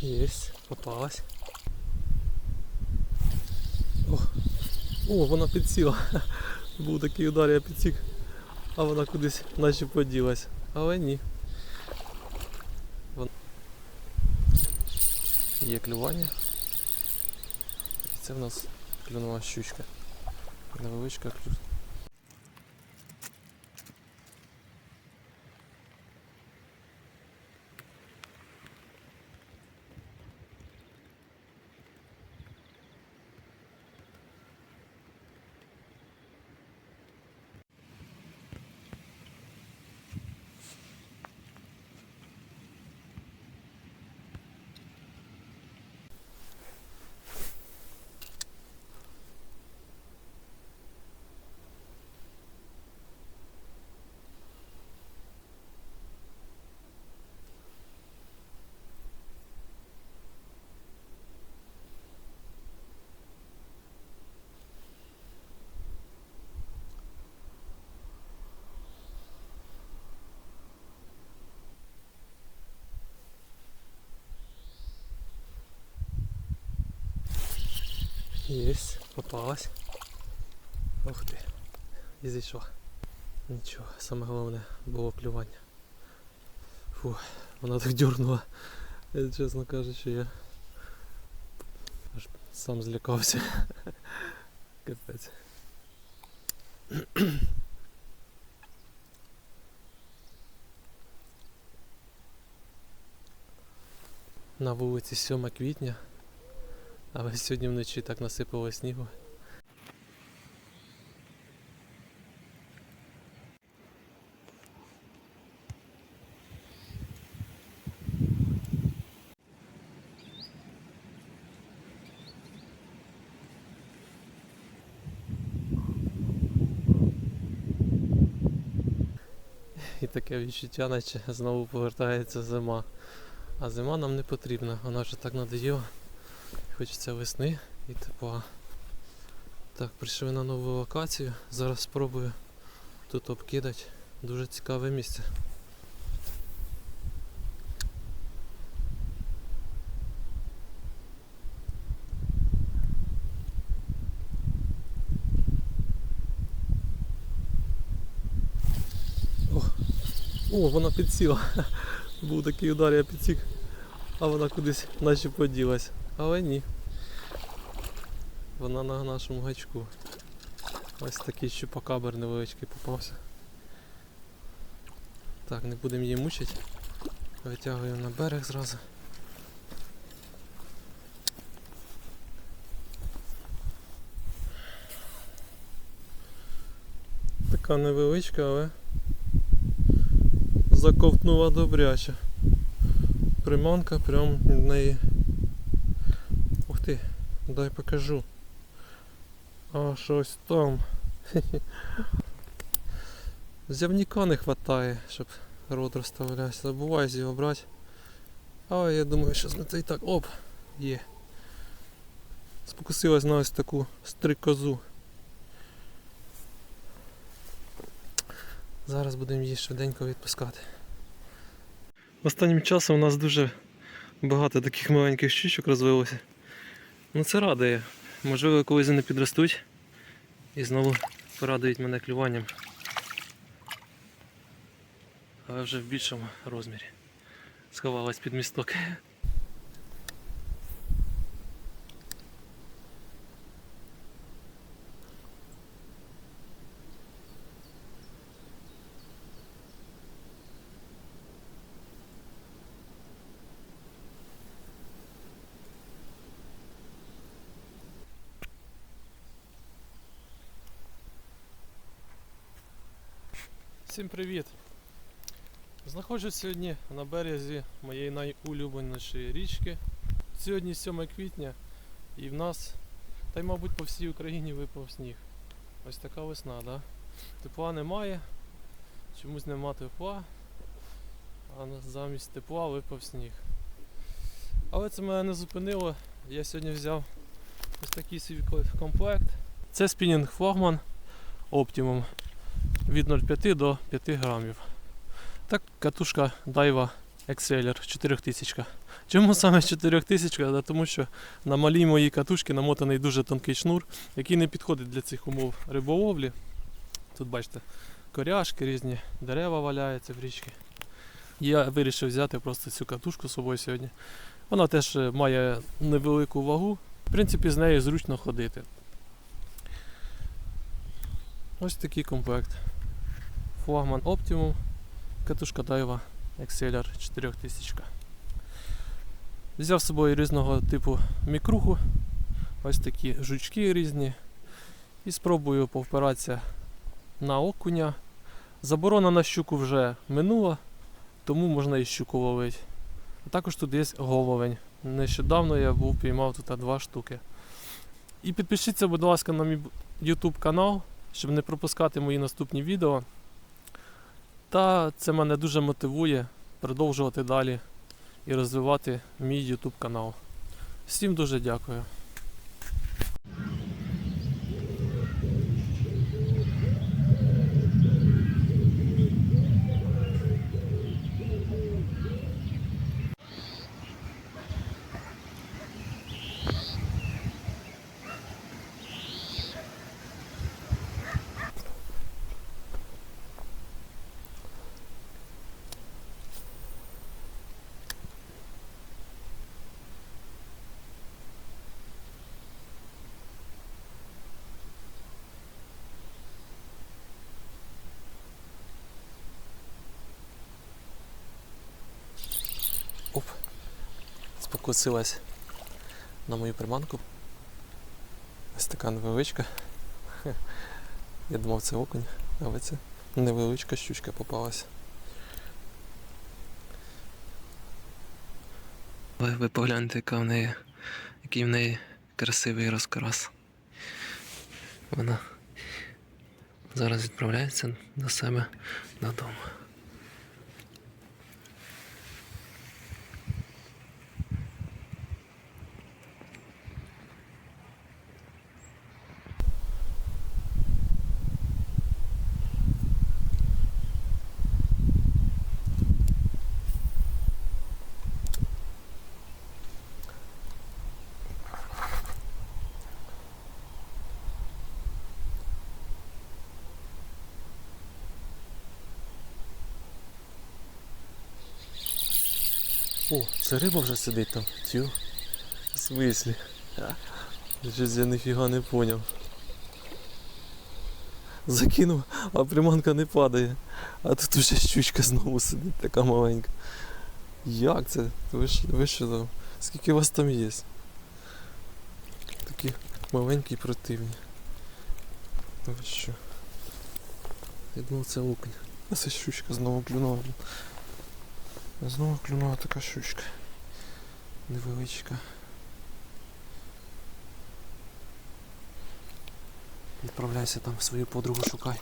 Єсть, попалась. О, о, вона підсіла. Був такий удар, я підсік, а вона кудись наче поділась. Але ні. Вон... Є клювання. Це в нас клюнова щучка. Невеличка клю... Єсть, попалась. Ух ти. І зійшла. Нічого, саме головне було плювання. Фу, вона так дюрнула. Я, чесно кажучи, я аж сам злякався. Капець. На вулиці 7 квітня, але сьогодні вночі так насипало снігу. І таке відчуття, наче знову повертається зима. А зима нам не потрібна, вона вже так надоїла. Хочеться весни і тепла. Так, прийшли на нову локацію. Зараз спробую тут обкидати. Дуже цікаве місце. О, о, вона підсіла. Був такий удар, я підсік, а вона кудись наче поділась. Але ні. Вона на нашому гачку. Ось такий чупакабр невеличкий попався. Так, не будемо її мучити. Витягуємо на берег зразу. Така невеличка, але заковтнула добряче. Приманка прям в неї. Ти, дай покажу. А щось там. Зявніка не вистачає, щоб рот розставляти. Забувай з його брати. Але я думаю, що це і так. Оп! Є. Спокусилась на ось таку стрикозу. Зараз будемо її швиденько відпускати. Останнім часом у нас дуже багато таких маленьких щучок розвилося. Ну це радує. Можливо, колись вони підростуть і знову порадують мене клюванням. Але вже в більшому розмірі. Сховалась під місток. Всім привіт! Знаходжусь сьогодні на березі моєї найулюбленішої річки. Сьогодні 7 квітня і в нас, та й мабуть по всій Україні випав сніг. Ось така весна, да? Тепла немає, чомусь нема тепла, а замість тепла випав сніг. Але це мене не зупинило. Я сьогодні взяв ось такий свій комплект. Це спінінг флагман Optimum від 0,5 до 5 грамів. Так, катушка Daiwa Exceler 4000. Чому саме 4000? Да, Тому що на малій моїй катушці намотаний дуже тонкий шнур, який не підходить для цих умов риболовлі. Тут бачите, коряшки, різні дерева валяються в річці. Я вирішив взяти просто цю катушку з собою сьогодні. Вона теж е, має невелику вагу. В принципі, з нею зручно ходити. Ось такий комплект. Флагман Optimum, катушка Daiwa Exceler 4000. Взяв з собою різного типу мікруху, ось такі жучки різні. І спробую повпиратися на окуня. Заборона на щуку вже минула, тому можна і щуку ловити. А також тут є головень. Нещодавно я був піймав тут два штуки. І підпишіться, будь ласка, на мій YouTube канал, щоб не пропускати мої наступні відео. Та це мене дуже мотивує продовжувати далі і розвивати мій YouTube канал. Всім дуже дякую. Оп. Спокусилась на мою приманку. Ось така невеличка. Я думав це окунь, але це невеличка щучка попалась. Ви, ви погляньте, яка в неї, який в неї красивий розкрас. Вона зараз відправляється до себе додому. О, це риба вже сидить там. Тю. В смислі? Щось я ніфіга не поняв. Закинув, а приманка не падає. А тут уже щучка знову сидить, така маленька. Як це? Ви ви що там? Скільки вас там є? Такі маленькі противні. Ви що? Я думав це окунь. А це щучка знову клюнула. Знову клюнула така щучка. Невеличка. Відправляйся там свою подругу шукай.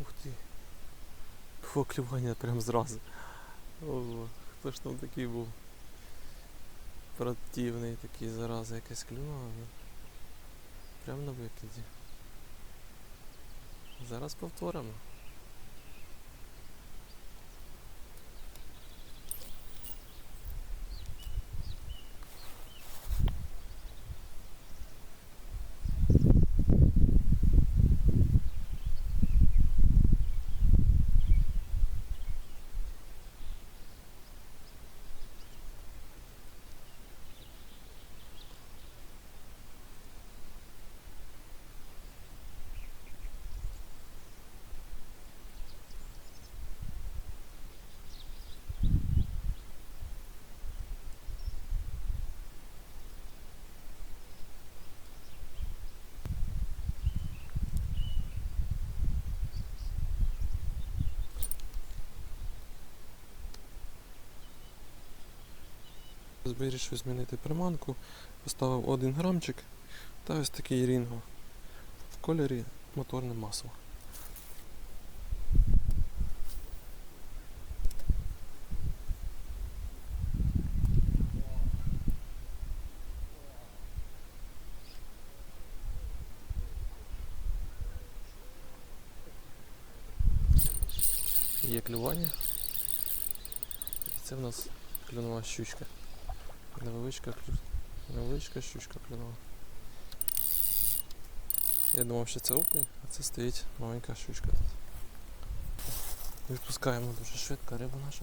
Ух ти. Фу, клювання прям зразу. Ого, хто ж там такий був? Противний такий зараза якась клюнула. ну. Прямо на викиді. Зараз повторимо. вирішив змінити приманку, поставив один грамчик та ось такий рінго в кольорі моторне масло. Є клювання. І це в нас клюнова щучка. Невеличка. Невеличка щучка клюнула. Я думав, що це окунь, а це стоїть маленька щучка тут. Відпускаємо дуже швидко рибу нашу.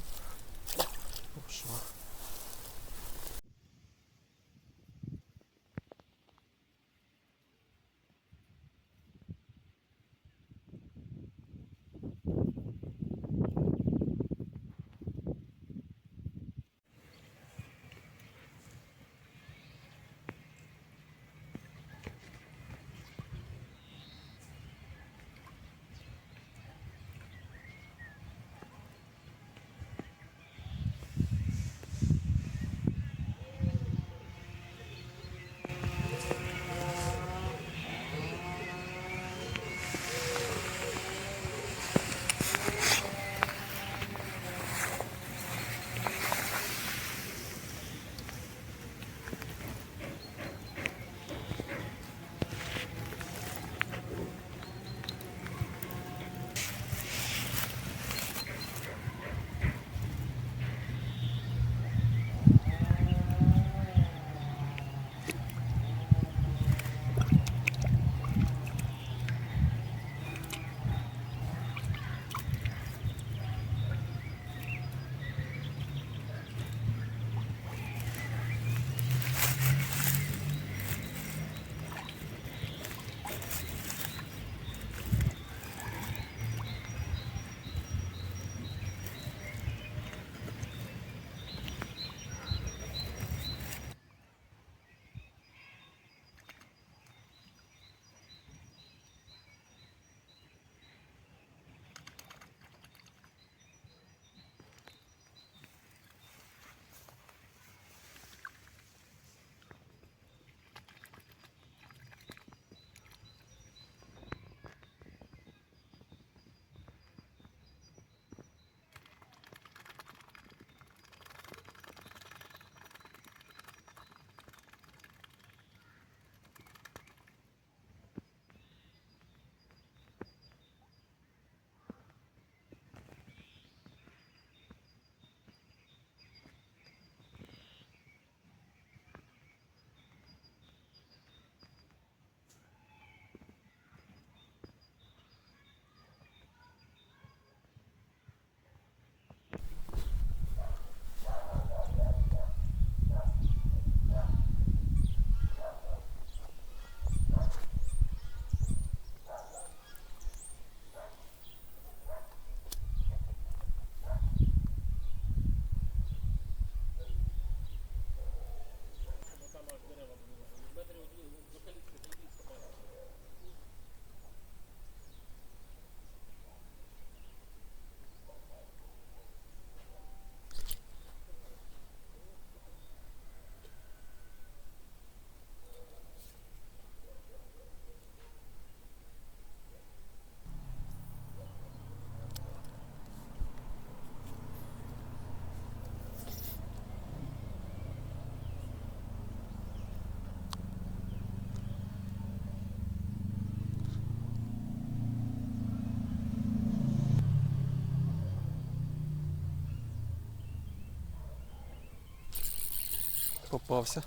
Попався.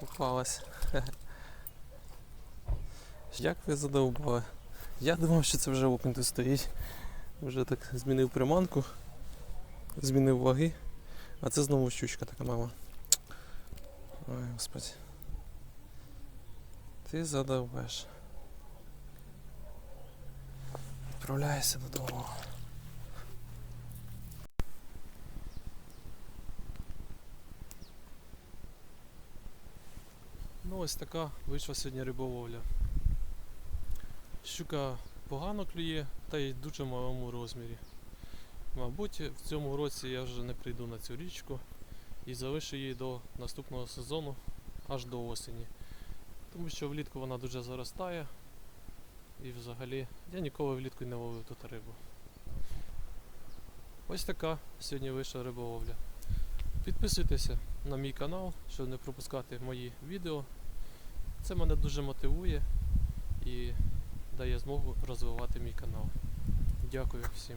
Попалась. Як ви задовбали? Я думав, що це вже окунь тут стоїть. Вже так змінив приманку, змінив ваги. А це знову щучка така мама. Ой, господи. Ти задовбеш. Відправляйся додому. Ну ось така вийшла сьогодні риболовля. Щука погано клює, та й в дуже малому розмірі. Мабуть, в цьому році я вже не прийду на цю річку і залишу її до наступного сезону аж до осені. Тому що влітку вона дуже заростає. І взагалі я ніколи влітку не ловив тут рибу. Ось така сьогодні вийшла риболовля. Підписуйтеся на мій канал, щоб не пропускати мої відео. Це мене дуже мотивує і дає змогу розвивати мій канал. Дякую всім.